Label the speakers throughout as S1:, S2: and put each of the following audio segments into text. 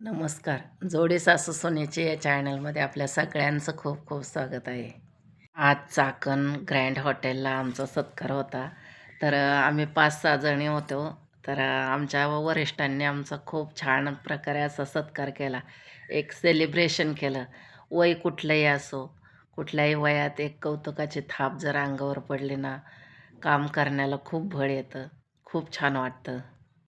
S1: नमस्कार. जोडे सासू सोन्याचे या चॅनलमध्ये आपल्या सगळ्यांचं खूप खूप स्वागत आहे. आज चाकण ग्रँड हॉटेलला आमचा सत्कार होता. तर आम्ही पाच सहा जणी होतो. तर आमच्या वरिष्ठांनी आमचा खूप छान प्रकारे असा सत्कार केला. एक सेलिब्रेशन केलं. वय कुठलंही असो कुठल्याही वयात एक कौतुकाची थाप जर अंगावर पडली ना काम करण्याला खूप भळ येतं. खूप छान वाटतं.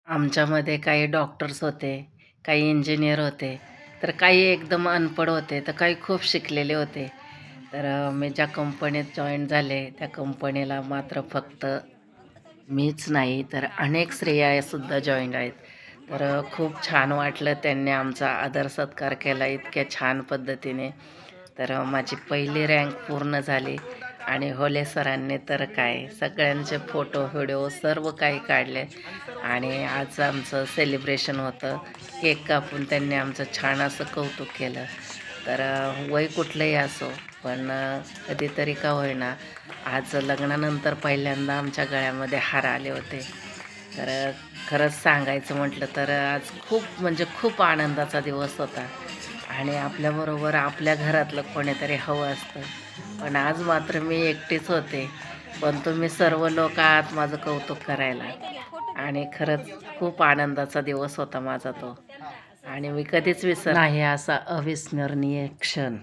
S1: आमच्यामध्ये काही डॉक्टर्स होते. काही इंजिनियर होते तर काही एकदम अनपढ होते तर काही खूप शिकलेले होते. तर मी ज्या कंपनीत जॉईन झाले त्या कंपनीला मात्र फक्त मीच नाही तर अनेक स्त्रियासुद्धा जॉईन आहेत. तर खूप छान वाटलं त्यांनी आमचा आदर सत्कार केला इतक्या छान पद्धतीने. तर माझी पहिली रँक पूर्ण झाली. आणि होले सरांनी तर काय सगळ्यांचे फोटो व्हिडिओ सर्व काही काढले. आणि आज आमचं सेलिब्रेशन होतं. केक कापून त्यांनी आमचं छान असं कौतुक केलं. तर वय कुठलंही असो पण कधीतरी का होईना आज लग्नानंतर पहिल्यांदा आमच्या गळ्यामध्ये हार आले होते. तर खरंच सांगायचं म्हटलं तर आज खूप म्हणजे खूप आनंदाचा दिवस होता. आणि आपल्याबरोबर आपल्या घरातलं कोणीतरी हवं असतं. पण आज मात्र मी एकटीच होते. पण तुम्ही सर्व लोक आहात माझं कौतुक करायला. आणि खरंच खूप आनंदाचा दिवस होता माझा तो. आणि मी कधीच विसर नाही असा अविस्मरणीय क्षण.